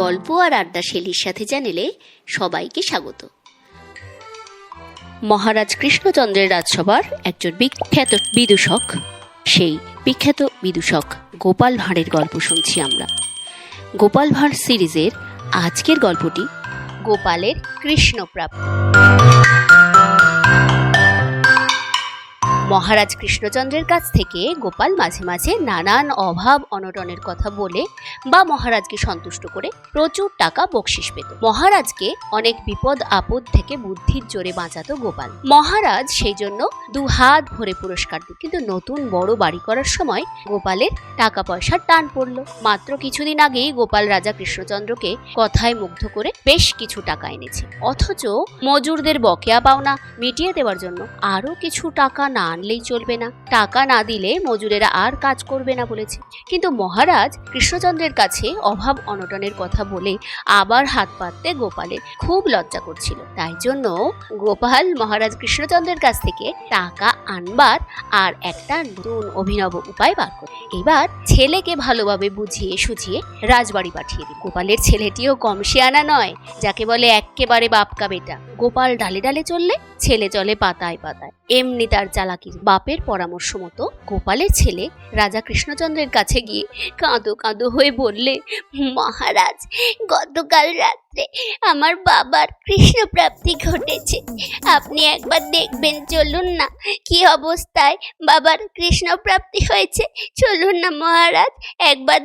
গল্প আর আড্ডা শেলির সাথে চ্যানেলে সবাইকে স্বাগত। মহারাজ কৃষ্ণচন্দ্রের রাজসভার একজন বিখ্যাত বিদূষক, সেই বিখ্যাত বিদূষক গোপাল ভাঁড়ের গল্প শুনছি আমরা। গোপাল ভাঁড় সিরিজের আজকের গল্পটি গোপালের কৃষ্ণপ্রাপ্তি। মহারাজ কৃষ্ণচন্দ্রের কাছ থেকে গোপাল মাঝে মাঝে নানান অভাব, অনটনের কথা বলে বা মহারাজকে সন্তুষ্ট করে প্রচুর টাকা বকশিস পেত। মহারাজকে অনেক বিপদ, আপদ থেকে বুদ্ধির জোরে বাঁচাতো গোপাল। মহারাজ সেই জন্য দু হাত ভরে পুরস্কার দিত, কিন্তু নতুন বড় বাড়ি করার সময় গোপালের টাকা পয়সার টান পড়ল। মাত্র কিছুদিন আগেই গোপাল রাজা কৃষ্ণচন্দ্রকে কথায় মুগ্ধ করে বেশ কিছু টাকা এনেছে। অথচ মজুরদের বকেয়া পাওনা মিটিয়ে দেওয়ার জন্য আরও কিছু টাকা না আনলেই চলবে না। টাকা না দিলে মজুরেরা আর কাজ করবে না বলেছে। কিন্তু মহারাজ কৃষ্ণচন্দ্রের কাছে অভাব অনটনের কথা বলে আবার হাত পাততে গোপালের খুব লজ্জা করছিল। তাই জন্য গোপাল মহারাজ কৃষ্ণচন্দ্রের কাছ থেকে টাকা আনবার আর একটা নতুন অভিনব উপায় বার করে। এবার ছেলেকে ভালোভাবে বুঝিয়ে সুঝিয়ে রাজবাড়ি পাঠিয়ে দিল গোপালের ছেলেটিও কম শেয়ানা নয়, যাকে বলে এক্কেবারে বাপকা বেটা। গোপাল ডালে ডালে চললে ছেলে চলে পাতায় পাতায়। এমনি তার চালাকির বাপের পরামর্শ মতো গোপালের ছেলে রাজা কৃষ্ণচন্দ্রের কাছে গিয়ে কাঁদো কাঁদো হয়ে বললে, মহারাজ, গতকাল রাত্রে আমার বাবার কৃষ্ণপ্রাপ্তি ঘটেছে। আপনি একবার দেখবেন, চলুন না, কি অবস্থায় বাবার কৃষ্ণ প্রাপ্তি হয়েছে। চলুন না মহারাজ একবার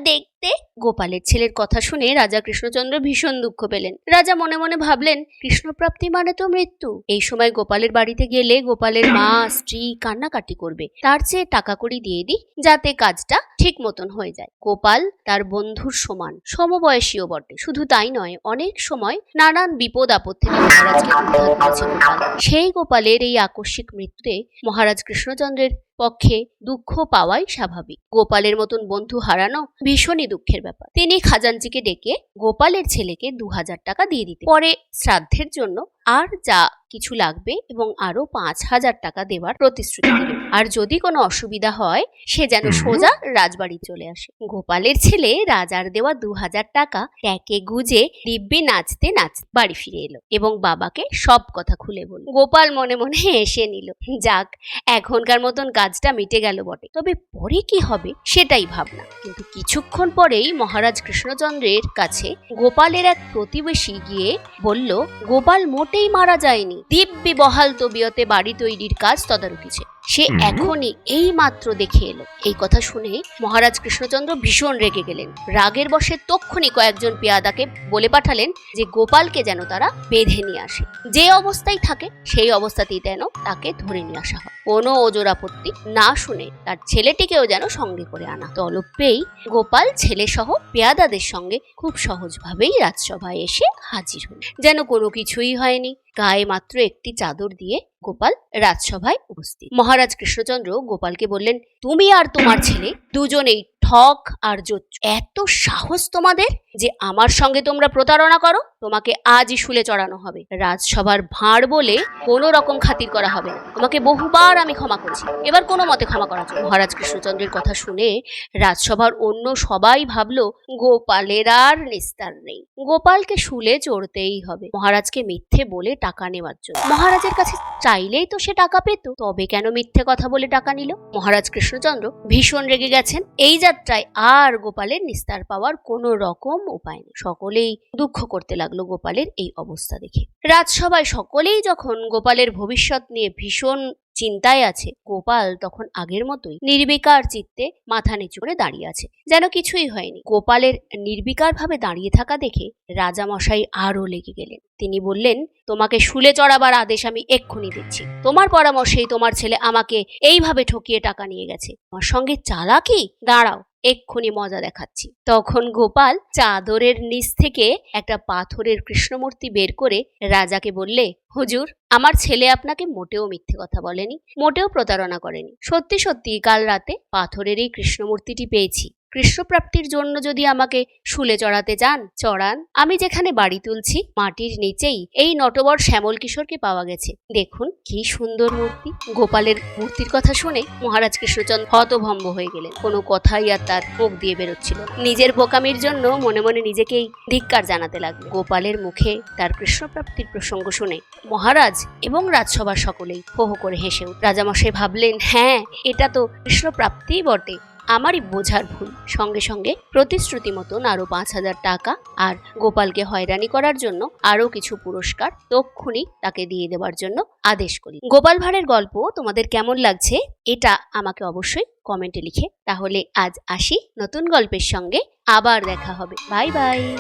দেখতে গোপালের ছেলের কথা শুনে রাজা কৃষ্ণচন্দ্র ভীষণ দুঃখ পেলেন। রাজা মনে মনে ভাবলেন কৃষ্ণপ্রাপ্তি মানে তো মৃত্যু। এই সময় গোপালের বাড়িতে গেলে গোপালের মা, স্ত্রী কান্নাকাটি করবে। তার চেয়ে টাকা কড়ি দিয়ে দিই, যাতে কাজটা ঠিক মতন হয়ে যায়। গোপাল তার বন্ধুর সমান, সমবয়সীও বটে। শুধু তাই নয়, অনেক সময় নানান বিপদ আপদ থেকে মহারাজকে উদ্ধার করেছে গোপাল সেই গোপালের এই আকস্মিক মৃত্যুতে মহারাজ কৃষ্ণচন্দ্রের পক্ষে দুঃখ পাওয়াই স্বাভাবিক। গোপালের মতন বন্ধু হারানো ভীষণই দুঃখের ব্যাপার। তিনি খাজাঞ্চিকে ডেকে গোপালের ছেলেকে দু হাজার টাকা দিয়ে দিতে পরে শ্রাদ্ধের জন্য আর যা কিছু লাগবে এবং আরও পাঁচ হাজার টাকা দেওয়ার প্রতিশ্রুতি দিলেন আর যদি কোনো অসুবিধা হয় সে যেন সোজা রাজবাড়ি চলে আসে। গোপালের ছেলে রাজার দেওয়া দু হাজার টাকা ট্যাকে গুজে দিব্যি নাচতে নাচ বাড়ি ফিরে এলো এবং বাবাকে সব কথা খুলে বলল। গোপাল মনে মনে হেসে নিল যাক এখনকার মতন কাজটা মিটে গেল বটে। তবে পরে কি হবে সেটাই ভাবনা। কিন্তু কিছুক্ষণ পরেই মহারাজ কৃষ্ণচন্দ্রের কাছে গোপালের এক প্রতিবেশী গিয়ে বলল গোপাল মোটেই মারা যায়নি। দিব্যি বহাল তবিয়তে বাড়ি তৈরির কাজ তদারকিছে সে এখনই এই মাত্র দেখে এলো। এই কথা শুনে মহারাজ কৃষ্ণচন্দ্র ভীষণ রেগে গেলেন। রাগের বসে তক্ষুনি কয়েকজন পেয়াদাকে বলে পাঠালেন যে গোপালকে যেন তারা বেঁধে নিয়ে আসে। যে অবস্থায় থাকে সেই অবস্থাতেই যেন তাকে ধরে নিয়ে আসা হয়। কোনো ওজোর আপত্তি না শুনে তার ছেলেটিকেও যেন সঙ্গে করে আনা। তলব পেয়েই গোপাল ছেলে সহ পেয়াদাদের সঙ্গে খুব সহজভাবেই রাজসভায় এসে হাজির হল যেন কোনো কিছুই হয়নি। গায়ে মাত্র একটি চাদর দিয়ে গোপাল রাজসভায় উপস্থিত। মহারাজ কৃষ্ণচন্দ্র গোপালকে বললেন তুমি আর তোমার ছেলে দুজনেই ঠক আর জোচ্চ। এত সাহস তোমাদের যে আমার সঙ্গে তোমরা প্রতারণা করো, তোমাকে আজই শুলে চড়ানো হবে। রাজসভার ভাঁড় বলে কোনো রকম খাতির করা হবে না। তোমাকে বহুবার আমি ক্ষমা করেছি। এবার কোনো মতে ক্ষমা করা চলে মহারাজ কৃষ্ণচন্দ্রের কথা শুনে রাজসভার অন্য সবাই ভাবলো, গোপালের আর নিস্তার নেই। গোপালকে শুলে চড়তেই হবে। মহারাজকে মিথ্যে বলে টাকা নেওয়ার জন্য। মহারাজের কাছে চাইলেই তো সে টাকা পেত। তবে কেন মিথ্যে কথা বলে টাকা নিল? মহারাজ কৃষ্ণচন্দ্র ভীষণ রেগে গেছেন। এই যাত্রায় আর গোপালের নিস্তার পাওয়ার কোনো রকম উপায় নেই। সকলেই দুঃখ করতে লাগল গোপালের এই অবস্থা দেখে। রাজসভায় সকলেই যখন গোপালের ভবিষ্যৎ নিয়ে ভীষণ চিন্তায় আছে। গোপাল তখন আগের মতোই নির্বিকার চিত্তে মাথা নিচু করে দাঁড়িয়ে আছে। যেন কিছুই হয়নি। গোপালের নির্বিকারভাবে দাঁড়িয়ে থাকা দেখে রাজামশাই আরও লেগে গেলেন। তিনি বললেন, তোমাকে শুলে চড়াবার আদেশ আমি এক্ষুনি দিচ্ছি। তোমার পরামর্শেই তোমার ছেলে আমাকে এইভাবে ঠকিয়ে টাকা নিয়ে গেছে। আমার সঙ্গে চালাকি? দাঁড়াও। এক্ষুনি মজা দেখাচ্ছি। তখন গোপাল চাদরের নিচ থেকে একটা পাথরের কৃষ্ণমূর্তি বের করে রাজাকে বললে, হুজুর, আমার ছেলে আপনাকে মোটেও মিথ্যে কথা বলেনি, মোটেও প্রতারণা করেনি। সত্যি সত্যি কাল রাতে পাথরের এই কৃষ্ণমূর্তিটি পেয়েছি। কৃষ্ণপ্রাপ্তির জন্য যদি আমাকে শুলে চড়াতে যান, চড়ান। আমি যেখানে বাড়ি তুলছি, মাটির নিচেই এই নটবর শ্যামল কিশোরকে পাওয়া গেছে। দেখুন, কি সুন্দর মূর্তি। গোপালের মূর্তির কথা শুনে মহারাজ কৃষ্ণচন্দ্র হতভম্ব হয়ে গেলেন। কোনো কথাই আর তার মুখ দিয়ে বেরোচ্ছিল নিজের বোকামির জন্য মনে মনে নিজেকেই ধিক্কার জানাতে লাগল। গোপালের মুখে তার কৃষ্ণপ্রাপ্তির প্রসঙ্গ শুনে মহারাজ এবং রাজসভার সকলেই হো হো করে হেসে রাজামশাই ভাবলেন হ্যাঁ এটা তো কৃষ্ণপ্রাপ্তিই বটে। আমারই বোঝার ভুল। সঙ্গে সঙ্গে প্রতিশ্রুতি মতন আরও পাঁচ হাজার টাকা আর গোপালকে হয়রানি করার জন্য আরও কিছু পুরস্কার তক্ষুনি তাকে দিয়ে দেওয়ার জন্য আদেশ করি। গোপাল ভাঁড়ের গল্প তোমাদের কেমন লাগছে এটা আমাকে অবশ্যই কমেন্টে লিখে তাহলে আজ আসি নতুন গল্পের সঙ্গে। আবার দেখা হবে। Bye bye.